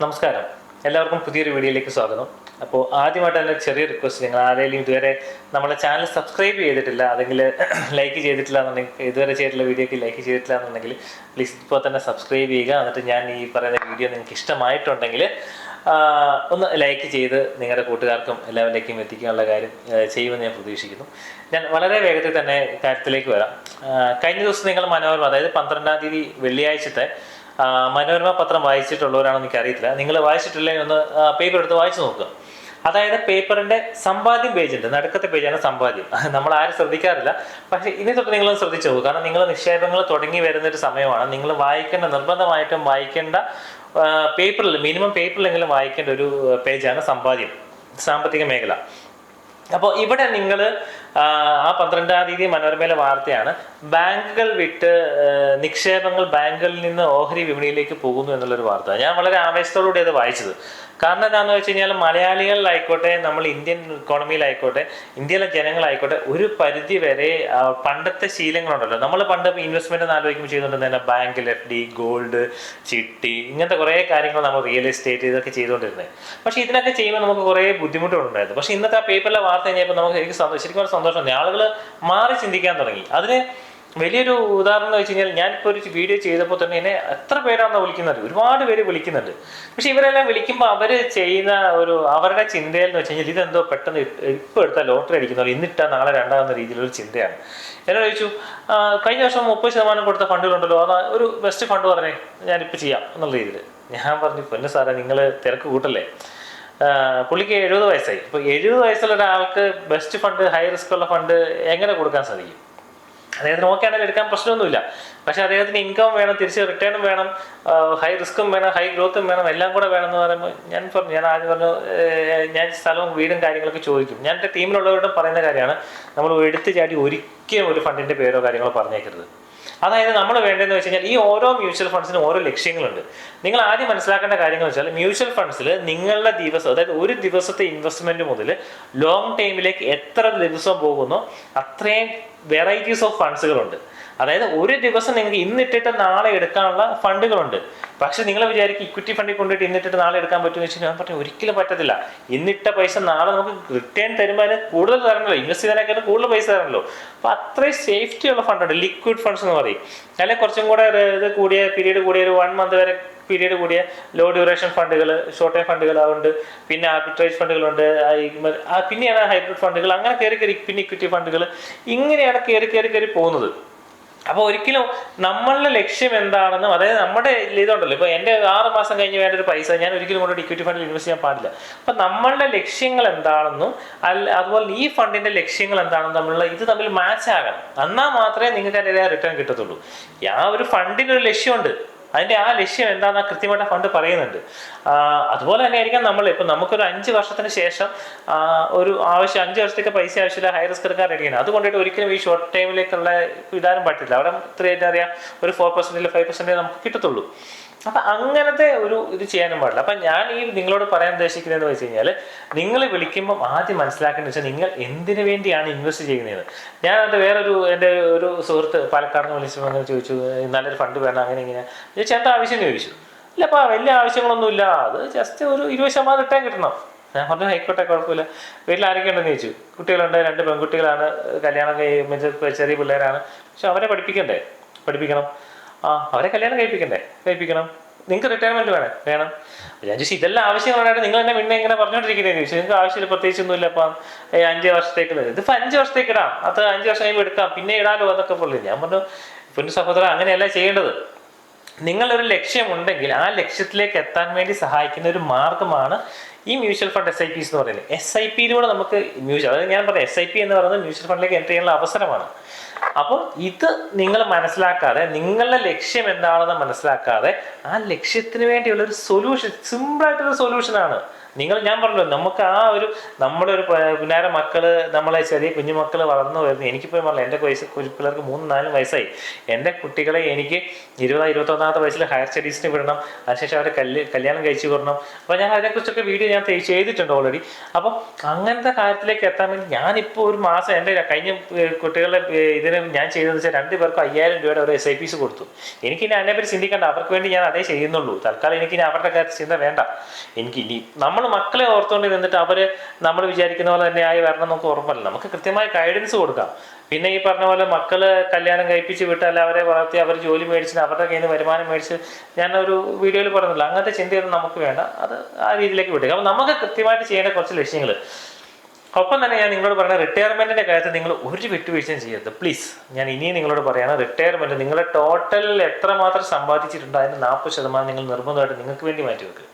നമസ്കാരം. എല്ലാവർക്കും പുതിയൊരു വീഡിയോയിലേക്ക് സ്വാഗതം. അപ്പോൾ ആദ്യമായിട്ട് തന്നെ ചെറിയ റിക്വസ്റ്റ് നിങ്ങൾ ആരെങ്കിലും ഇതുവരെ നമ്മളെ ചാനൽ സബ്സ്ക്രൈബ് ചെയ്തിട്ടില്ല അല്ലെങ്കിൽ ലൈക്ക് ചെയ്തിട്ടില്ല എന്നുണ്ടെങ്കിൽ ഇതുവരെ ചെയ്തിട്ടുള്ള വീഡിയോക്ക് ലൈക്ക് ചെയ്തിട്ടില്ല എന്നുണ്ടെങ്കിൽ പ്ലീസ് ഇപ്പോൾ തന്നെ സബ്സ്ക്രൈബ് ചെയ്യുക. എന്നിട്ട് ഞാൻ ഈ പറയുന്ന വീഡിയോ നിങ്ങൾക്ക് ഇഷ്ടമായിട്ടുണ്ടെങ്കിൽ ഒന്ന് ലൈക്ക് ചെയ്ത് നിങ്ങളുടെ കൂട്ടുകാർക്കും എല്ലാവരിലേക്കും എത്തിക്കാനുള്ള കാര്യം ചെയ്യുമെന്ന് ഞാൻ പ്രതീക്ഷിക്കുന്നു. ഞാൻ വളരെ വേഗത്തിൽ തന്നെ കാര്യത്തിലേക്ക് വരാം. കഴിഞ്ഞ ദിവസം നിങ്ങൾ മനോരമ അതായത് പന്ത്രണ്ടാം തീയതി വെള്ളിയാഴ്ചത്തെ മനോരമ പത്രം വായിച്ചിട്ടുള്ളവരാണോ എനിക്ക് അറിയത്തില്ല നിങ്ങൾ വായിച്ചിട്ടില്ലെങ്കിൽ ഒന്ന് പേപ്പർ എടുത്ത് വായിച്ചു നോക്കുക. അതായത് പേപ്പറിന്റെ സമ്പാദ്യം പേജ് ഉണ്ട്. നടുക്കത്തെ പേജാണ് സമ്പാദ്യം. നമ്മൾ ആരും ശ്രദ്ധിക്കാറില്ല. പക്ഷേ ഇനി തൊട്ട് നിങ്ങൾ ശ്രദ്ധിച്ചു പോകും കാരണം നിങ്ങൾ നിക്ഷേപങ്ങൾ തുടങ്ങി വരുന്ന ഒരു സമയമാണ്. നിങ്ങൾ വായിക്കേണ്ട നിർബന്ധമായിട്ടും വായിക്കേണ്ട പേപ്പറിൽ മിനിമം പേപ്പറിലെങ്കിലും വായിക്കേണ്ട ഒരു പേജാണ് സമ്പാദ്യം. സാമ്പത്തിക മേഖല. അപ്പോൾ ഇവിടെ നിങ്ങൾ ആ പന്ത്രണ്ടാം തീയതി മനോരമയിലെ വാർത്തയാണ്. ബാങ്കുകൾ വിട്ട് നിക്ഷേപങ്ങൾ ബാങ്കുകളിൽ നിന്ന് ഓഹരി വിപണിയിലേക്ക് പോകുന്നു എന്നുള്ളൊരു വാർത്ത. ഞാൻ വളരെ ആവേശത്തോടുകൂടി അത് വായിച്ചത്. കാരണം എന്താണെന്ന് വെച്ച് കഴിഞ്ഞാൽ മലയാളികളിലായിക്കോട്ടെ നമ്മൾ ഇന്ത്യൻ ഇക്കോണമിയിലായിക്കോട്ടെ ഇന്ത്യയിലെ ജനങ്ങളായിക്കോട്ടെ ഒരു പരിധി വരെ പണ്ടത്തെ ശീലങ്ങളുണ്ടല്ലോ. നമ്മൾ പണ്ട് ഇൻവെസ്റ്റ്മെന്റ് ആലോചിക്കുമ്പോൾ ചെയ്തുകൊണ്ടിരുന്ന ബാങ്കിൽ എഫ് ഡി ഗോൾഡ് ചിട്ടി ഇങ്ങനത്തെ കുറേ കാര്യങ്ങൾ നമ്മൾ റിയൽ എസ്റ്റേറ്റ് ഇതൊക്കെ ചെയ്തുകൊണ്ടിരുന്നത് പക്ഷെ ഇതിനൊക്കെ ചെയ്യുമ്പോൾ നമുക്ക് കുറേ ബുദ്ധിമുട്ടുകളുണ്ടായിരുന്നു. പക്ഷെ ഇന്നത്തെ ആ പേപ്പറിലെ വാർത്ത കഴിഞ്ഞപ്പോൾ നമുക്ക് എനിക്ക് സന്തോഷം ശരിക്കും സന്തോഷം ആളുകൾ മാറി ചിന്തിക്കാൻ തുടങ്ങി. അതിന് വലിയൊരു ഉദാഹരണം എന്ന് വെച്ച് കഴിഞ്ഞാൽ ഞാനിപ്പോൾ ഒരു വീഡിയോ ചെയ്തപ്പോൾ തന്നെ എന്നെ എത്ര പേരാണെന്ന് വിളിക്കുന്നത് ഒരുപാട് പേര് വിളിക്കുന്നുണ്ട്. പക്ഷെ ഇവരെല്ലാം വിളിക്കുമ്പോൾ അവർ ചെയ്യുന്ന ഒരു അവരുടെ ചിന്തയിൽ എന്ന് വെച്ച് കഴിഞ്ഞാൽ ഇതെന്തോ പെട്ടെന്ന് ഇപ്പോൾ എടുത്താൽ ലോട്ടറി അടിക്കുന്നവർ ഇന്നിട്ടാ നാളെ രണ്ടാകുന്ന രീതിയിലൊരു ചിന്തയാണ്. എന്നോട് ചോദിച്ചു "ആ, കഴിഞ്ഞ വർഷം മുപ്പത് ശതമാനം കൊടുത്ത ഫണ്ടുകളുണ്ടല്ലോ അതാ ഒരു ബെസ്റ്റ് ഫണ്ട് പറഞ്ഞേ. ഞാനിപ്പോൾ ചെയ്യാം. എന്നുള്ള രീതിയിൽ ഞാൻ പറഞ്ഞു പൊന്നു സാറേ നിങ്ങൾ തിരക്ക് കൂട്ടല്ലേ. പുള്ളിക്ക് എഴുപത് വയസ്സായി. ഇപ്പോൾ എഴുപത് വയസ്സുള്ള ഒരാൾക്ക് ബെസ്റ്റ് ഫണ്ട് ഹൈ റിസ്ക് ഉള്ള ഫണ്ട് എങ്ങനെ കൊടുക്കാൻ സാധിക്കും? അദ്ദേഹത്തിന് ഓക്കെ ആണെങ്കിൽ എടുക്കാൻ പ്രശ്നമൊന്നുമില്ല. പക്ഷെ അദ്ദേഹത്തിന് ഇൻകം വേണം തിരിച്ച് റിട്ടേണും വേണം ഹൈ റിസ്ക്കും വേണം ഹൈ ഗ്രോത്തും വേണം എല്ലാം കൂടെ വേണം എന്ന് പറയുമ്പോൾ ഞാൻ പറഞ്ഞു ഞാൻ ആദ്യം പറഞ്ഞു ഞാൻ സ്ഥലവും വീടും കാര്യങ്ങളൊക്കെ ചോദിക്കും. ഞാൻ എന്റെ ടീമിലുള്ളവരോടും പറയുന്ന കാര്യമാണ് നമ്മൾ എടുത്തു ചാടി ഒരിക്കലും ഒരു ഫണ്ടിന്റെ പേരോ കാര്യങ്ങളോ പറഞ്ഞേക്കരുത്. അതായത് നമ്മൾ വേണ്ടതെന്ന് വെച്ച് കഴിഞ്ഞാൽ ഈ ഓരോ മ്യൂച്വൽ ഫണ്ട്സിനും ഓരോ ലക്ഷ്യങ്ങളുണ്ട്. നിങ്ങൾ ആദ്യം മനസ്സിലാക്കേണ്ട കാര്യങ്ങൾ വെച്ചാൽ മ്യൂച്വൽ ഫണ്ട്സിൽ നിങ്ങളുടെ ദിവസം അതായത് ഒരു ദിവസത്തെ ഇൻവെസ്റ്റ്മെന്റ് മുതൽ ലോങ് ടൈമിലേക്ക് എത്ര ദിവസം പോകുന്നോ അത്രയും വെറൈറ്റീസ് ഓഫ് ഫണ്ട്സുകളുണ്ട് അതായത് ഒരു ദിവസം നിങ്ങൾക്ക് ഇന്നിട്ടിട്ട് നാളെ എടുക്കാനുള്ള ഫണ്ടുകളുണ്ട്. പക്ഷെ നിങ്ങൾ വിചാരിക്കും ഇക്വിറ്റി ഫണ്ടിൽ കൊണ്ടിട്ട് ഇന്നിട്ടിട്ട് നാളെ എടുക്കാൻ പറ്റുമെന്ന് വെച്ചാൽ ഞാൻ പറഞ്ഞു ഒരിക്കലും പറ്റത്തില്ല. ഇന്നിട്ട പൈസ നാളെ നമുക്ക് റിട്ടേൺ തരുമ്പോൾ കൂടുതൽ തരണമല്ലോ ഇൻവെസ്റ്റ് ചെയ്തതിനേക്കാളും കൂടുതൽ പൈസ തരണമല്ലോ അപ്പൊ അത്രയും സേഫ്റ്റി ഉള്ള ഫണ്ടുണ്ട് ലിക്വിഡ് ഫണ്ട്സ് എന്ന് പറയും. അല്ലെങ്കിൽ കുറച്ചും കൂടെ ഇത് കൂടിയ പീരീഡ് കൂടിയ ഒരു വൺ മന്ത് വരെ പീരീഡ് കൂടിയ ലോ ഡ്യൂറേഷൻ ഫണ്ടുകൾ ഷോർട്ട് ടൈം ഫണ്ടുകൾ അതുണ്ട് പിന്നെ ആർബിട്രേജ് ഫണ്ടുകളുണ്ട് പിന്നെയാണ് ഹൈബ്രിഡ് ഫണ്ടുകൾ അങ്ങനെ കയറി കയറി പിന്നെ ഇക്വിറ്റി ഫണ്ടുകൾ ഇങ്ങനെയാണ് കയറി കയറി കയറി പോകുന്നത്. അപ്പോൾ ഒരിക്കലും നമ്മളുടെ ലക്ഷ്യം എന്താണെന്നും അതായത് നമ്മുടെ ഇതുണ്ടല്ലോ. ഇപ്പോൾ എന്റെ ആറ് മാസം കഴിഞ്ഞ് വേണ്ട ഒരു പൈസ ഞാൻ ഒരിക്കലും കൊണ്ട് ഇക്വിറ്റി ഫണ്ടിൽ ഇൻവെസ്റ്റ് ചെയ്യാൻ പാടില്ല. അപ്പം നമ്മളുടെ ലക്ഷ്യങ്ങൾ എന്താണെന്നും അല്ല അതുപോലെ ഈ ഫണ്ടിന്റെ ലക്ഷ്യങ്ങൾ എന്താണെന്നും തമ്മിലുള്ള ഇത് തമ്മിൽ മാച്ച് ആകണം. എന്നാൽ മാത്രമേ നിങ്ങൾക്ക് അതിന്റെ റിട്ടേൺ കിട്ടത്തുള്ളൂ. ആ ഒരു ഫണ്ടിന് ഒരു ലക്ഷ്യമുണ്ട്. അതിന്റെ ആ ലക്ഷ്യം എന്താണെന്ന് കൃത്യമായിട്ട് ഫണ്ട് പറയുന്നുണ്ട്. അതുപോലെ തന്നെ ആയിരിക്കാം നമ്മൾ ഇപ്പം നമുക്കൊരു അഞ്ച് വർഷത്തിന് ശേഷം ഒരു ആവശ്യം അഞ്ച് വർഷത്തേക്ക് പൈസ ആവശ്യമില്ല ഹൈ റിസ്ക് എടുക്കാൻ റെഡിയാണ് അതുകൊണ്ടിട്ട് ഒരിക്കലും ഈ ഷോർട്ട് ടൈമിലേക്കുള്ള വിധാനം പറ്റില്ല അവിടെ ഇത്രയും പറയുക ഒരു ഫോർ പെർസെന്റ് ഫൈവ് പെർസെന്റ് നമുക്ക് കിട്ടത്തുള്ളൂ. അപ്പൊ അങ്ങനത്തെ ഒരു ഇത് ചെയ്യാനും പാടില്ല. അപ്പൊ ഞാൻ ഈ നിങ്ങളോട് പറയാൻ ഉദ്ദേശിക്കുന്നതെന്ന് വെച്ച് കഴിഞ്ഞാൽ നിങ്ങൾ വിളിക്കുമ്പോൾ ആദ്യം മനസ്സിലാക്കേണ്ടത് വെച്ചാൽ നിങ്ങൾ എന്തിനു വേണ്ടിയാണ് ഇൻവെസ്റ്റ് ചെയ്യുന്നത്? ഞാൻ അത് വേറൊരു എന്റെ ഒരു സുഹൃത്ത് പാലക്കാട് വിളിച്ചപ്പോൾ അങ്ങനെ ചോദിച്ചു "ഏ, നല്ലൊരു ഫണ്ട് വേണം? അങ്ങനെ ഇങ്ങനെ. എന്താ ആവശ്യം ചോദിച്ചു. ഇല്ലപ്പാ വലിയ ആവശ്യങ്ങളൊന്നുമില്ല അത് ജസ്റ്റ് ഒരു ഇരുപത് ശതമാനം ഇട്ടാൽ കിട്ടണം. ഞാൻ പറഞ്ഞു ആയിക്കോട്ടെ കുഴപ്പമില്ല. വീട്ടിൽ ആരൊക്കെ ഉണ്ടെന്ന് ചോദിച്ചു. കുട്ടികളുണ്ട് രണ്ട് പെൺകുട്ടികളാണ്. കല്യാണം കഴിയുമ്പോൾ ചെറിയ പിള്ളേരാണ്. പക്ഷെ അവരെ പഠിപ്പിക്കണ്ടേ? പഠിപ്പിക്കണം. ആ അവരെ കല്യാണം കഴിപ്പിക്കണ്ടേ? കഴിപ്പിക്കണം. നിങ്ങൾക്ക് റിട്ടയർമെന്റ് വേണം. വേണം. ഞാൻ ചോദിച്ചു ഇതെല്ലാം ആവശ്യങ്ങളുണ്ടായിട്ട് നിങ്ങൾ എന്നെ പിന്നെ ഇങ്ങനെ പറഞ്ഞോണ്ടിരിക്കുന്നത് ചോദിച്ചു നിങ്ങൾക്ക് ആവശ്യമില്ല പ്രത്യേകിച്ചൊന്നുമില്ല. അപ്പം അഞ്ച് വർഷത്തേക്ക് ഇത്. ഇതിപ്പോ അഞ്ച് വർഷത്തേക്ക് ഇടാം. അത് അഞ്ച് വർഷം കഴിയുമ്പോൾ എടുക്കാം. പിന്നെ ഇടാലോ അതൊക്കെ പുള്ളി. ഞാൻ പറഞ്ഞു പിന്നെ സഹോദരൻ അങ്ങനെയല്ല ചെയ്യേണ്ടത്. നിങ്ങളൊരു ലക്ഷ്യമുണ്ടെങ്കിൽ ആ ലക്ഷ്യത്തിലേക്ക് എത്താൻ വേണ്ടി സഹായിക്കുന്ന ഒരു മാർഗമാണ് ഈ mutual fund S I Ps എന്ന് പറയുന്നത് എസ് ഐ പിയിലൂടെ നമുക്ക് മ്യൂച്വൽ അതായത് ഞാൻ പറഞ്ഞത് എസ് ഐ പി എന്ന് പറയുന്നത് മ്യൂച്വൽ ഫണ്ടിലേക്ക് എന്റർ ചെയ്യാനുള്ള അവസരമാണ്. അപ്പോൾ ഇത് നിങ്ങൾ മനസ്സിലാക്കാതെ നിങ്ങളുടെ ലക്ഷ്യം എന്താണെന്ന് മനസ്സിലാക്കാതെ ആ ലക്ഷ്യത്തിന് വേണ്ടിയുള്ള ഒരു സൊല്യൂഷൻ സിമ്പിളായിട്ടൊരു സൊല്യൂഷനാണ് നിങ്ങൾ ഞാൻ പറഞ്ഞല്ലോ നമുക്ക് ആ ഒരു പ- പിന്നാരെ മക്കൾ നമ്മളെ ചെറിയ കുഞ്ഞു വളർന്നു വരുന്നു എനിക്കിപ്പോൾ പറഞ്ഞില്ല എന്റെ വയസ്സ് പിള്ളേർക്ക് മൂന്ന് നാല് വയസ്സായി. എന്റെ കുട്ടികളെ എനിക്ക് ഇരുപതാ ഇരുപത്തൊന്നാമത്തെ വയസ്സിൽ ഹയർ സ്റ്റഡീസിന് വിടണം അതിനുശേഷം അവരെ കല്യ കല്യാണം കഴിച്ചു വിടണം. അപ്പോൾ ഞാൻ അതിനെക്കുറിച്ചൊക്കെ വീഡിയോ ഞാൻ ചെയ്തിട്ടുണ്ട് ഓൾറെഡി അപ്പം അങ്ങനത്തെ കാര്യത്തിലേക്ക് എത്താൻ വേണ്ടി ഞാനിപ്പോൾ ഒരു മാസം എന്റെ കഴിഞ്ഞ കുട്ടികളുടെ ഇതിന് ഞാൻ ചെയ്തതെന്ന് വെച്ചാൽ രണ്ട് പേർക്കും അയ്യായിരം രൂപയുടെ ഒരു എസ് ഐ പീസ് കൊടുത്തു. എനിക്ക് ഇനി അതിനെപ്പറ്റി ചിന്തിക്കേണ്ട അവർക്ക് വേണ്ടി ഞാൻ അതേ ചെയ്യുന്നുള്ളൂ. തൽക്കാലം എനിക്ക് ഇനി അവരുടെ കാര്യത്തിൽ ചിന്ത വേണ്ട. എനിക്ക് ഇനി നമ്മൾ മക്കളെ ഓർത്തുകൊണ്ട് നിന്നിട്ട് അവർ നമ്മൾ വിചാരിക്കുന്ന പോലെ തന്നെ ആയി വരണം നമുക്ക് ഓർമ്മല്ല നമുക്ക് കൃത്യമായ ഗൈഡൻസ് കൊടുക്കാം. പിന്നെ ഈ പറഞ്ഞ പോലെ മക്കൾ കല്യാണം കഴിപ്പിച്ച് വിട്ടാൽ അവരെ വളർത്തി അവർ ജോലി മേടിച്ച് അവരുടെ കയ്യിൽ നിന്ന് വരുമാനം മേടിച്ച് ഞാൻ ഒരു വീഡിയോയിൽ പറഞ്ഞില്ല അങ്ങനത്തെ ചിന്തയൊന്നും നമുക്ക് വേണ്ട. അത് ആ രീതിയിലേക്ക് വിട്ടേക്കാം. അപ്പം നമുക്ക് കൃത്യമായിട്ട് ചെയ്യേണ്ട കുറച്ച് ലക്ഷ്യങ്ങൾ ഒപ്പം തന്നെ ഞാൻ നിങ്ങളോട് പറയുന്ന റിട്ടയർമെന്റിന്റെ കാര്യത്തിൽ നിങ്ങൾ ഒരു വിട്ടുവീഴ്ചയും ചെയ്യരുത്. പ്ലീസ് ഞാൻ ഇനിയും നിങ്ങളോട് പറയാണ് റിട്ടയർമെന്റ് നിങ്ങളുടെ ടോട്ടൽ എത്രമാത്രം സമ്പാദിച്ചിട്ടുണ്ട് അതിന്റെ നാൽപ്പത് ശതമാനം നിങ്ങൾ നിർബന്ധമായിട്ട് നിങ്ങൾക്ക് വേണ്ടി മാറ്റി വെക്കുക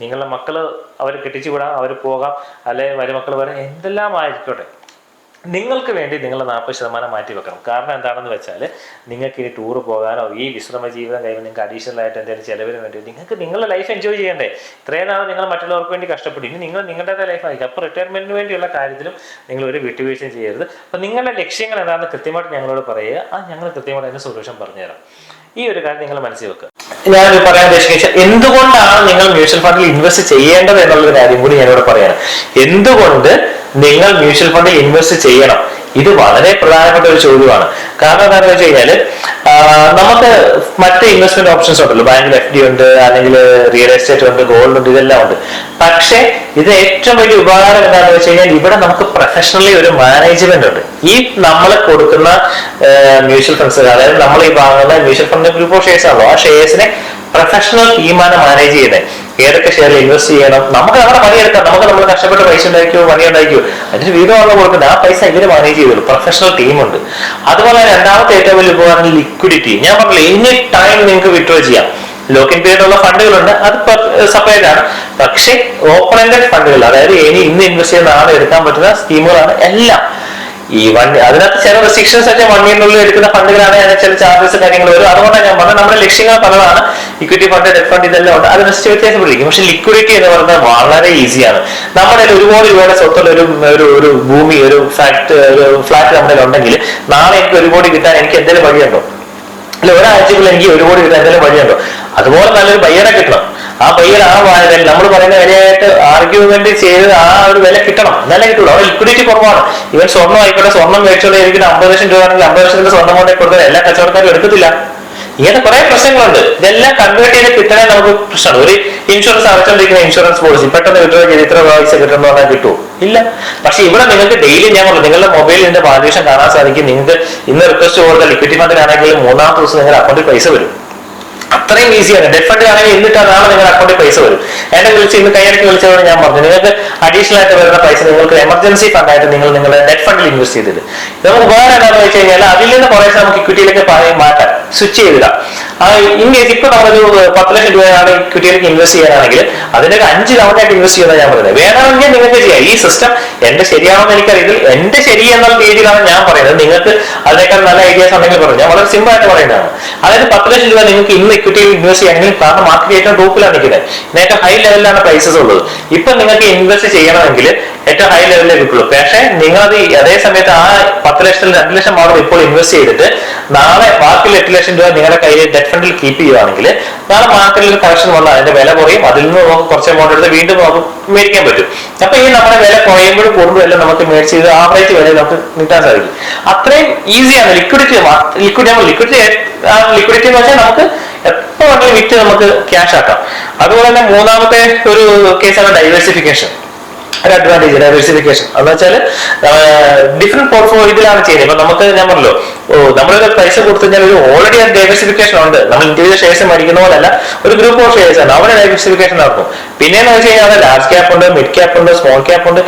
നിങ്ങളുടെ മക്കൾ അവർ കെട്ടിച്ചു വിടാം അവർ പോകാം. അല്ലെ മരുമക്കൾ വരാം എന്തെല്ലാം ആയിരിക്കട്ടെ നിങ്ങൾക്ക് വേണ്ടി നിങ്ങൾ നാൽപ്പത് ശതമാനം മാറ്റി വെക്കണം. കാരണം എന്താണെന്ന് വെച്ചാൽ നിങ്ങൾക്ക് ഇനി ടൂർ പോകാനോ ഈ വിശ്രമ ജീവിതം കഴിയുമ്പോൾ നിങ്ങൾക്ക് അഡീഷണൽ ആയിട്ട് എന്തെങ്കിലും ചിലവിന് വേണ്ടി നിങ്ങൾക്ക് നിങ്ങളുടെ ലൈഫ് എൻജോയ് ചെയ്യണ്ടേ. ഇത്രയും നാൾ നിങ്ങൾ മറ്റുള്ളവർക്ക് വേണ്ടി കഷ്ടപ്പെട്ടു. ഇനി നിങ്ങൾ നിങ്ങളുടേതായ ലൈഫ് ആയിരിക്കും. അപ്പോൾ റിട്ടയർമെന്റിന് വേണ്ടിയുള്ള കാര്യത്തിലും നിങ്ങൾ ഒരു വിട്ടുവീഴ്ചയും ചെയ്യരുത്. അപ്പോൾ നിങ്ങളുടെ ലക്ഷ്യങ്ങൾ എന്താണെന്ന് കൃത്യമായിട്ട് ഞങ്ങളോട് പറയുക. ആ ഞങ്ങൾ കൃത്യമായിട്ട് അതിന് സൊല്യൂഷൻ പറഞ്ഞുതരാം. ഈ ഒരു കാര്യം നിങ്ങൾ മനസ്സിൽ വെക്കുക. ഞാൻ പറയാൻ ഉദ്ദേശിക്കുന്ന എന്തുകൊണ്ടാണ് നിങ്ങൾ മ്യൂച്വൽ ഫണ്ടിൽ ഇൻവെസ്റ്റ് ചെയ്യേണ്ടത് എന്നുള്ളൊരു കാര്യം കൂടി ഞാനിവിടെ പറയാണ്. എന്തുകൊണ്ട് നിങ്ങൾ മ്യൂച്വൽ ഫണ്ടിൽ ഇൻവെസ്റ്റ് ചെയ്യണം? ഇത് വളരെ പ്രധാനപ്പെട്ട ഒരു ചോദ്യമാണ്. കാരണം എന്താണെന്ന് വെച്ച് കഴിഞ്ഞാൽ നമുക്ക് മറ്റ് ഇൻവെസ്റ്റ്മെന്റ് ഓപ്ഷൻസ് ഉണ്ടല്ലോ. ബാങ്കിൽ എഫ് ഡി ഉണ്ട് അല്ലെങ്കിൽ റിയൽ എസ്റ്റേറ്റ് ഉണ്ട് ഗോൾഡ് ഉണ്ട് ഇതെല്ലാം ഉണ്ട്. പക്ഷേ ഇത് ഏറ്റവും വലിയ ഉപകാരം എന്താണെന്ന് വെച്ച് കഴിഞ്ഞാൽ ഇവിടെ നമുക്ക് പ്രൊഫഷണലി ഒരു മാനേജ്മെന്റ് ഉണ്ട്. ഈ നമ്മൾ കൊടുക്കുന്ന മ്യൂച്വൽ ഫണ്ട്സ് അതായത് നമ്മൾ ഈ വാങ്ങുന്ന mutual fund group of shares ആണല്ലോ. ആ ഷെയർസിനെ പ്രൊഫഷണൽ ടീമാണ് മാനേജ് ചെയ്യുന്നത്. ഏതൊക്കെ ഷെയറിൽ ഇൻവെസ്റ്റ് ചെയ്യണം? നമുക്ക് നമ്മുടെ പണിയെടുക്കാം നമുക്ക് നമ്മൾ കഷ്ടപ്പെട്ട് പൈസ ഉണ്ടാക്കിയോ മണി ഉണ്ടാക്കിയോ. അതിന് വീതമാണ് കൊടുക്കുന്നത് ആ പൈസ ഇവർ മാനേജ് ചെയ്തോളൂ. പ്രൊഫഷണൽ ടീമുണ്ട് അതുപോലെ രണ്ടാമത്തെ ഏറ്റവും വലിയ ഉപകാരം ലിക്വിഡിറ്റി ഞാൻ പറഞ്ഞില്ലേ എനി ടൈം നിങ്ങൾക്ക് വിഡ്രോ ചെയ്യാം. ലോക്കിൻ പീരീഡ് ഉള്ള ഫണ്ടുകളുണ്ട്. അത് സെപ്പറേറ്റ് ആണ്. പക്ഷേ ഓപ്പൺ എൻഡഡ് ഫണ്ടുകൾ അതായത് ഇനി ഇന്ന് ഇൻവെസ്റ്റ് ചെയ്യുന്ന നാളെ എടുക്കാൻ പറ്റുന്ന സ്കീമുകളാണ് എല്ലാം. ഈ വൺ അതിനകത്ത് ചില റെസ്ട്രിക്ഷൻസ് ഒക്കെ വൺ ഇയറിനുള്ളിൽ എടുക്കുന്ന ഫണ്ടുകളാണ് അതിന് ചില ചാർജസ് കാര്യങ്ങൾ വരും. അതുകൊണ്ടാണ് ഞാൻ പറഞ്ഞത് നമ്മുടെ ലക്ഷ്യങ്ങൾ പലതാണ്. ഇക്വിറ്റി ഫണ്ട് ഡെറ്റ് ഫണ്ട് ഇതെല്ലാം ഉണ്ട്. അത് റെസ്റ്റ് വ്യത്യാസപ്പെട്ടിരിക്കും. പക്ഷെ ലിക്വിഡിറ്റി എന്ന് പറഞ്ഞാൽ വളരെ ഈസിയാണ് നമ്മുടെ ഒരുപാട് രൂപയുടെ സ്വത്തുള്ള ഒരു ഒരു ഒരു ഭൂമി ഒരു ഫാക്ട് ഒരു ഫ്ലാറ്റ് നമ്മുടെ ഉണ്ടെങ്കിൽ നാളെ എനിക്ക് ഒരു കോടി കിട്ടാൻ എനിക്ക് എന്തെങ്കിലും വഴിയുണ്ടോ? അല്ല ഒരാഴ്ചക്കുള്ളിൽ എനിക്ക് ഒരു കോടി കിട്ടാൻ എന്തെങ്കിലും വഴിയുണ്ടോ? അതുപോലെ നല്ലൊരു ബയ്യറെ കിട്ടണം. ആ പയ്യൻ ആ വാഴ നമ്മൾ പറയുന്ന വിലയായിട്ട് ആർഗ്യുമെന്റ് ചെയ്ത് ആ ഒരു വില കിട്ടണം. എന്നാലേ കിട്ടുള്ളൂ. അവിടെ ലിക്വിഡിറ്റി കുറവാണ്. ഇവൻ സ്വർണം ആയിക്കോട്ടെ സ്വർണം മേടിച്ചോണ്ട് ഇരിക്കുന്ന അമ്പത് ലക്ഷം രൂപ ആണെങ്കിൽ അമ്പത് ലക്ഷത്തിന്റെ സ്വർണം കൊണ്ടേ കൊടുത്താൽ എല്ലാ കച്ചവടക്കാരും എടുക്കത്തില്ല. ഇങ്ങനെ കുറെ പ്രശ്നങ്ങളുണ്ട്. ഇതെല്ലാം കൺവേർട്ട് ചെയ്ത് കിട്ടണേ നമുക്ക് പ്രശ്നമാണ്. ഒരു ഇൻഷുറൻസ് അടച്ചോണ്ടിരിക്കുന്ന ഇൻഷുറൻസ് പോളിസി പെട്ടെന്ന് വിട്ടു ചെയ്ത് ഇത്ര പൈസ കിട്ടണമെന്ന് പറഞ്ഞാൽ കിട്ടുമോ ഇല്ല. പക്ഷെ ഇവിടെ നിങ്ങൾക്ക് ഡെയിലി ഞാൻ പറഞ്ഞു നിങ്ങളുടെ മൊബൈലിൽ ഇതിന്റെ വാല്യൂഷൻ കാണാൻ സാധിക്കും. നിങ്ങൾക്ക് ഇന്ന് റിക്വസ്റ്റ് കൊടുത്ത ലിക്വിഡിറ്റി ഫണ്ടിനാണെങ്കിൽ മൂന്നാമത്തെ ദിവസം നിങ്ങളുടെ അക്കൗണ്ടിൽ പൈസ വരും. അത്രയും ഈസിയാണ് ഫണ്ട് ആണെങ്കിൽ എന്നിട്ട് നാളെ നിങ്ങളുടെ അക്കൗണ്ടിൽ പൈസ വരും. എന്നെ വിളിച്ച് ഇന്ന് കൈയടക്കി വിളിച്ചതോടെ ഞാൻ പറഞ്ഞു. നിങ്ങൾക്ക് അഡീഷണൽ ആയിട്ട് വരുന്ന പൈസ നിങ്ങൾക്ക് എമർജൻസി ഫണ്ടായിട്ട് നിങ്ങൾ നിങ്ങളുടെ ഡെറ്റ് ഫണ്ടിൽ ഇൻവെസ്റ്റ് ചെയ്തിട്ട്. നമുക്ക് വേറെ എന്താണെന്ന് വെച്ച് കഴിഞ്ഞാൽ അതിൽ നിന്ന് കുറേ നമുക്ക് ഇക്വിറ്റിയിലേക്ക് മാറ്റാം. സ്വിച്ച് ചെയ്തിടാം. ആ ഇൻ കേസ് ഇപ്പൊ നമ്മളൊരു പത്ത് ലക്ഷം രൂപയാണ് ഇക്വിറ്റിയിലേക്ക് ഇൻവെസ്റ്റ് ചെയ്യാനാണെങ്കിൽ അതിന്റെ ഒരു അഞ്ച് തവണയായിട്ട് ഇൻവെസ്റ്റ് ചെയ്യുന്ന ഞാൻ പറയുന്നത്. വേണമെങ്കിൽ നിങ്ങൾക്ക് ചെയ്യാം. ഈ സിസ്റ്റം എന്റെ ശരിയാണെന്ന് എനിക്കറിയില്ല എന്റെ ശരി എന്നുള്ള രീതിയിലാണ് ഞാൻ പറയുന്നത്. നിങ്ങൾക്ക് അതിനേക്കാൾ നല്ല ഐഡിയാസ് ഉണ്ടെങ്കിൽ പറഞ്ഞു. ഞാൻ വളരെ സിമ്പിൾ ആയിട്ട് പറയുന്നതാണ്. അതായത് പത്ത് ലക്ഷം രൂപ നിങ്ങൾക്ക് ഇന്ന് ഇക്വിറ്റിയിൽ ഇൻവെസ്റ്റ് ചെയ്യണമെങ്കിൽ കാരണം മാർക്കറ്റ് ഏറ്റവും ടോപ്പിലാണ് നിൽക്കുന്നത്. ഏറ്റവും ഹൈ ലെവലിലാണ് പ്രൈസസ് ഉള്ളത്. ഇപ്പൊ നിങ്ങൾക്ക് ഇൻവെസ്റ്റ് ചെയ്യണമെങ്കിൽ ഏറ്റവും ഹൈ ലെവലിൽ കിട്ടുള്ളൂ പക്ഷേ നിങ്ങൾ അത് അതേ സമയത്ത് ആ പത്ത് ലക്ഷത്തിൽ രണ്ട് ലക്ഷം മാത്രം ഇപ്പോൾ ഇൻവെസ്റ്റ് ചെയ്തിട്ട് നാളെ ബാക്കി എട്ട് ലക്ഷം രൂപ നിങ്ങളുടെ കയ്യിൽ ഡെറ്റ് ഫണ്ടിൽ കീപ്പ് ചെയ്യുകയാണെങ്കിൽ നാളെ മാർക്കറ്റിൽ ഒരു കറക്ഷൻ വന്നാൽ അതിന്റെ വില കുറയും. അതിൽ നിന്ന് നമുക്ക് കുറച്ച് എമൗണ്ട് എടുത്ത് വീണ്ടും നമുക്ക് മേടിക്കാൻ പറ്റും. അപ്പൊ ഈ നമ്മുടെ വില കുറയുമ്പോഴും കൂടുമ്പോഴും നമുക്ക് മേടിച്ച് ചെയ്ത് ആവറേജ് വില നമുക്ക് കിട്ടാൻ സാധിക്കും. അത്രയും ഈസിയാണ് ലിക്വിഡിറ്റി ലിക്വിഡ് ലിക്വിഡിറ്റി ലിക്വിഡിറ്റി എന്ന് വെച്ചാൽ നമുക്ക് എപ്പോ വേണമെങ്കിലും വിറ്റ് നമുക്ക് ക്യാഷ് ആക്കാം. അതുപോലെ തന്നെ മൂന്നാമത്തെ ഒരു കേസാണ് ഡൈവേഴ്സിഫിക്കേഷൻ ഒരു അഡ്വാന്റേജ് ഡൈവേഴ്സിഫിക്കേഷൻ എന്ന് വെച്ചാൽ ഡിഫറെന്റ് പോർട്ട്ഫോളിയോ ഇതിലാണ് ചെയ്യുന്നത്. ഇപ്പൊ നമുക്ക് ഞാൻ പറഞ്ഞല്ലോ ഓ നമ്മളൊരു പൈസ കൊടുത്തു കഴിഞ്ഞാൽ ഒരു ഓൾറെഡി ഡൈവേഴ്സിഫിക്കേഷൻ ഉണ്ട്. നമ്മൾ ഇൻഡിവിജ്വൽ ഷെയർസ് മേടിക്കുന്ന പോലല്ല ഒരു ഗ്രൂപ്പ് ഓഫ് ഷെയർസ് ആണ്. അവിടെ ഡൈവേഴ്സിഫിക്കേഷൻ നടക്കും. പിന്നെ എന്ന് വെച്ച് കഴിഞ്ഞാൽ ലാർജ് ക്യാപ്പ് ഉണ്ട് മിഡ് ക്യാപ്പ് ഉണ്ട് സ്മോൾ ക്യാപ്പ് ഉണ്ട്.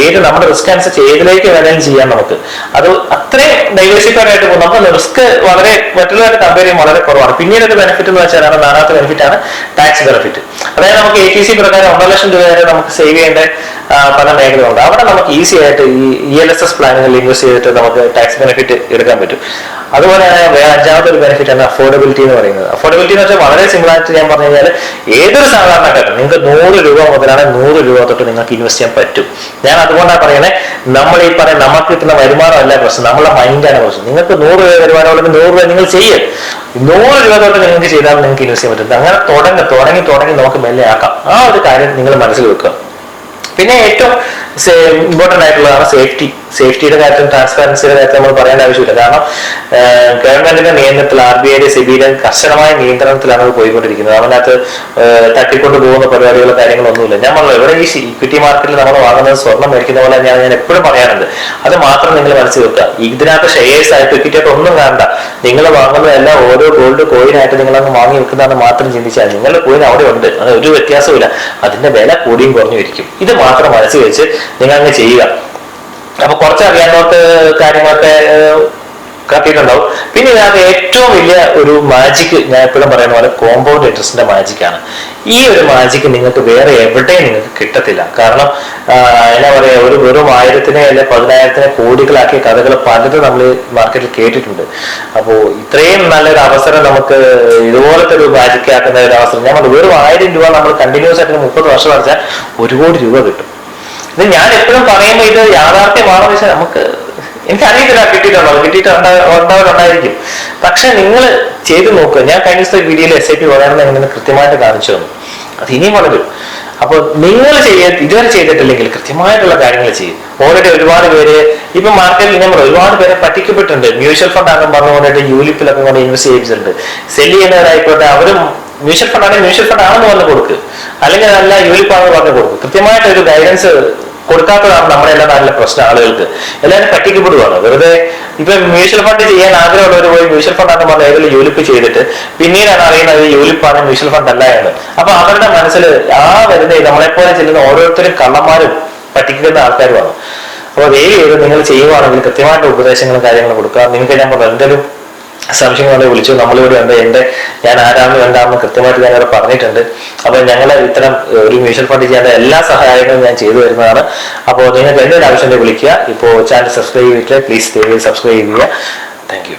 ഏത് നമ്മുടെ റിസ്ക് അനുസരിച്ച് ഏതിലേക്ക് വേണമെങ്കിലും ചെയ്യാം നമുക്ക്. അത് അത്രയും ഡൈവേഴ്സിഫൈഡ് ആയിട്ട് പോകും. നമുക്ക് റിസ്ക് വളരെ മറ്റുള്ളവരെ കമ്പയർ വളരെ കുറവാണ്. പിന്നീട് ഒരു ബെനിഫിറ്റ് എന്ന് വെച്ചാൽ നാലാമത്തെ ബെനിഫിറ്റ് ആണ് ടാക്സ് ബെനിഫിറ്റ് അതായത് നമുക്ക് എ ടി സി പ്രകാരം ഒന്നര ലക്ഷം രൂപ വരെ നമുക്ക് സേവ് ചെയ്യേണ്ട ആ, പല മേഖലകളുണ്ട്. അവിടെ നമുക്ക് ഈസി ആയിട്ട് ഈ ഇ എൽ എസ് എസ് പ്ലാനുകളിൽ ഇൻവെസ്റ്റ് ചെയ്തിട്ട് നമുക്ക് ടാക്സ് ബെനിഫിറ്റ് എടുക്കാൻ പറ്റും. അതുപോലെ തന്നെ വേറെ അഞ്ചാമത്തെ ഒരു ബെനിഫിറ്റ് ആണ് അഫോർഡബിലിറ്റി എന്ന് പറയുന്നത്. അഫോർഡബിലിറ്റി എന്ന് വെച്ചാൽ വളരെ സിമ്പിൾ ആയിട്ട് ഞാൻ പറഞ്ഞു കഴിഞ്ഞാൽ ഏതൊരു സാധാരണക്കാരൻ നിങ്ങൾക്ക് നൂറ് രൂപ മുതലാണ് നൂറ് രൂപ തൊട്ട് നിങ്ങൾക്ക് ഇൻവെസ്റ്റ് ചെയ്യാൻ പറ്റും. ഞാൻ അതുകൊണ്ടാണ് പറയുന്നത് നമ്മൾ ഈ പറയുന്ന നമുക്ക് കിട്ടുന്ന വരുമാനമല്ല പ്രശ്നം നമ്മളെ മൈൻഡാണ് പ്രശ്നം. നിങ്ങൾക്ക് നൂറ് രൂപ വരുമാനം ഉള്ളത് നൂറ് രൂപ നിങ്ങൾ ചെയ്യും. നൂറ് രൂപ തൊട്ട് നിങ്ങൾക്ക് ചെയ്താൽ നിങ്ങൾക്ക് ഇൻവെസ്റ്റ് ചെയ്യാൻ പറ്റും. അങ്ങനെ തുടങ്ങി തുടങ്ങി തുടങ്ങി നമുക്ക് മെല്ലെ ആക്കാം. ആ ഒരു കാര്യം നിങ്ങൾ മനസ്സിൽ വെക്കുക. പിന്നെ ഏറ്റവും ഇമ്പോർട്ടന്റ് ആയിട്ടുള്ളതാണ് സേഫ്റ്റി സേഫ്റ്റിയുടെ കാര്യത്തിൽ ട്രാൻസ്പാരൻസിയുടെ കാര്യത്തിൽ നമ്മൾ പറയേണ്ട ആവശ്യമില്ല. കാരണം ഗവൺമെന്റിന്റെ നിയന്ത്രണത്തിൽ ആർ ബി ഐയുടെ സെബിയുടെ കർശനമായ നിയന്ത്രണത്തിലാണ് അത് പോയിക്കൊണ്ടിരിക്കുന്നത്. അതിനകത്ത് തട്ടിക്കൊണ്ട് പോകുന്ന പരിപാടികളോ കാര്യങ്ങളൊന്നുമില്ല. നമ്മൾ ഇവിടെ ഈ ഇക്വിറ്റി മാർക്കറ്റിൽ നമ്മൾ വാങ്ങുന്നത് സ്വർണം മേടിക്കുന്ന പോലെ ഞാൻ ഞാൻ എപ്പോഴും പറയാറുണ്ട്. അത് മാത്രം നിങ്ങൾ മനസ്സിൽ വെക്കുക. ഇതിനകത്ത് ഷെയർസ് ആയിട്ട് ഇക്വിറ്റി ആയിട്ട് ഒന്നും കാണണ്ട നിങ്ങൾ വാങ്ങുന്നതെല്ലാം ഓരോ ഗോൾഡ് കോയിനായിട്ട് നിങ്ങൾ അങ്ങ് വാങ്ങി വെക്കുന്നതെന്ന് മാത്രം ചിന്തിച്ചാൽ നിങ്ങളുടെ കോയിൻ അവിടെ ഉണ്ട്. അത് ഒരു വ്യത്യാസമില്ല അതിന്റെ വില കൂടിയും കുറഞ്ഞു ഇരിക്കും. ഇത് മാത്രം മനസ്സിൽ വെച്ച് നിങ്ങൾ അങ്ങ് ചെയ്യുക. അപ്പൊ കുറച്ച് അറിയാവുന്നവർക്ക് കാര്യങ്ങളൊക്കെ ഏഹ്, കത്തിയിട്ടുണ്ടാവും പിന്നെ ഇതിനകത്ത് ഏറ്റവും വലിയ ഒരു മാജിക് ഞാൻ എപ്പോഴും പറയുന്ന പോലെ കോമ്പൗണ്ട് ഇൻട്രസ്റ്റിന്റെ മാജിക് ആണ്. ഈ ഒരു മാജിക് നിങ്ങൾക്ക് വേറെ എവിടെയും നിങ്ങൾക്ക് കിട്ടത്തില്ല. കാരണം എന്നാ പറയാ ഒരു വെറും ആയിരത്തിനെ അല്ലെ പതിനായിരത്തിനെ കോടികളാക്കിയ കഥകൾ പലതും നമ്മൾ മാർക്കറ്റിൽ കേട്ടിട്ടുണ്ട്. അപ്പോൾ ഇത്രയും നല്ലൊരു അവസരം നമുക്ക് ഇതുപോലത്തെ ഒരു മാജിക് ആക്കുന്ന ഒരു അവസരം. ഞാൻ വെറും ആയിരം രൂപ നമ്മൾ കണ്ടിന്യൂസ് ആയിട്ട് മുപ്പത് വർഷം അടച്ചാൽ ഒരു കോടി രൂപ കിട്ടും. ഇത് ഞാൻ എപ്പോഴും പറയുമ്പോൾ ഇത് യാഥാർത്ഥ്യമാണോ വെച്ചാൽ നമുക്ക് എനിക്കറിയത്തില്ല കിട്ടിയിട്ടുണ്ടോ? കിട്ടിയിട്ടുണ്ടോ ഉണ്ടാവരുണ്ടായിരിക്കും പക്ഷെ നിങ്ങൾ ചെയ്തു നോക്കുക ഞാൻ കഴിഞ്ഞ ദിവസത്തെ വീഡിയോയിൽ എസ് ഐ പി വളരുന്ന എങ്ങനെ കൃത്യമായിട്ട് കാണിച്ചു തന്നു. അത് ഇനിയും വളരും. അപ്പോൾ നിങ്ങൾ ചെയ്യ ഇതുവരെ ചെയ്തിട്ടില്ലെങ്കിൽ കൃത്യമായിട്ടുള്ള കാര്യങ്ങൾ ചെയ്യും. ഓൾറെഡി ഒരുപാട് പേര് ഇപ്പൊ മാർക്കറ്റിൽ നമ്മൾ ഒരുപാട് പേരെ പറ്റിക്കപ്പെട്ടിട്ടുണ്ട്. മ്യൂച്വൽ ഫണ്ട് ആണെന്ന് പറഞ്ഞുകൊണ്ടിട്ട് യൂലിപ്പിലൊക്കെ കൊണ്ട് ഇൻവെസ്റ്റ് ചെയ്യിപ്പിച്ചിട്ടുണ്ട്. സെൽ ചെയ്യുന്നവരായിക്കോട്ടെ അവരും മ്യൂച്വൽ ഫണ്ട് ആണെങ്കിൽ മ്യൂച്വൽ ഫണ്ട് ആണെന്ന് പറഞ്ഞു കൊടുക്കുക അല്ലെങ്കിൽ അതല്ല യൂലിപ്പാണെന്ന് പറഞ്ഞു കൊടുക്കും. കൃത്യമായിട്ട് ഒരു ഗൈഡൻസ് കൊടുക്കാത്തതാണ് നമ്മുടെ എല്ലാ നാട്ടിലെ പ്രശ്നം ആളുകൾക്ക്. എല്ലാവരും പറ്റിക്കപ്പെടുവാണ്. വെറുതെ ഇപ്പൊ മ്യൂച്വൽ ഫണ്ട് ചെയ്യാൻ ആഗ്രഹമുള്ളവർ പോയി മ്യൂച്വൽ ഫണ്ട് ആണെന്ന് പറഞ്ഞ ഏതെങ്കിലും യൂലിപ്പ് ചെയ്തിട്ട് പിന്നീടാണ് അറിയുന്നത് യൂലിപ്പാണ് മ്യൂച്വൽ ഫണ്ട് അല്ല എന്ന്. അപ്പൊ അവരുടെ മനസ്സിൽ ആ വരുന്ന നമ്മളെപ്പോലെ ചെല്ലുന്ന ഓരോരുത്തരും കള്ളന്മാരും പറ്റിക്കുന്ന ആൾക്കാരുമാണ്. അപ്പോൾ ദയവ് നിങ്ങൾ ചെയ്യുവാണെങ്കിൽ കൃത്യമായിട്ട് ഉപദേശങ്ങളും കാര്യങ്ങളും കൊടുക്കുക നിങ്ങൾക്ക് ഞാൻ എന്തെങ്കിലും സംശയങ്ങളെ വിളിച്ചു. നമ്മളിവിടെ ഉണ്ട് എന്റെ ഞാൻ ആരാണെന്ന് എന്താണെന്ന് കൃത്യമായിട്ട് ഞാൻ ഇവിടെ പറഞ്ഞിട്ടുണ്ട്. അപ്പോൾ ഞങ്ങൾ ഇത്തരം ഒരു മ്യൂച്വൽ ഫണ്ട് ചെയ്യേണ്ട എല്ലാ സഹായങ്ങളും ഞാൻ ചെയ്തു വരുന്നതാണ് അപ്പോൾ നിങ്ങൾക്ക് എന്തൊരു ആവശ്യം വിളിക്കുക. ഇപ്പോൾ ചാനൽ സബ്സ്ക്രൈബ് ചെയ്തിട്ട് പ്ലീസ് സബ്സ്ക്രൈബ് ചെയ്യുക. താങ്ക്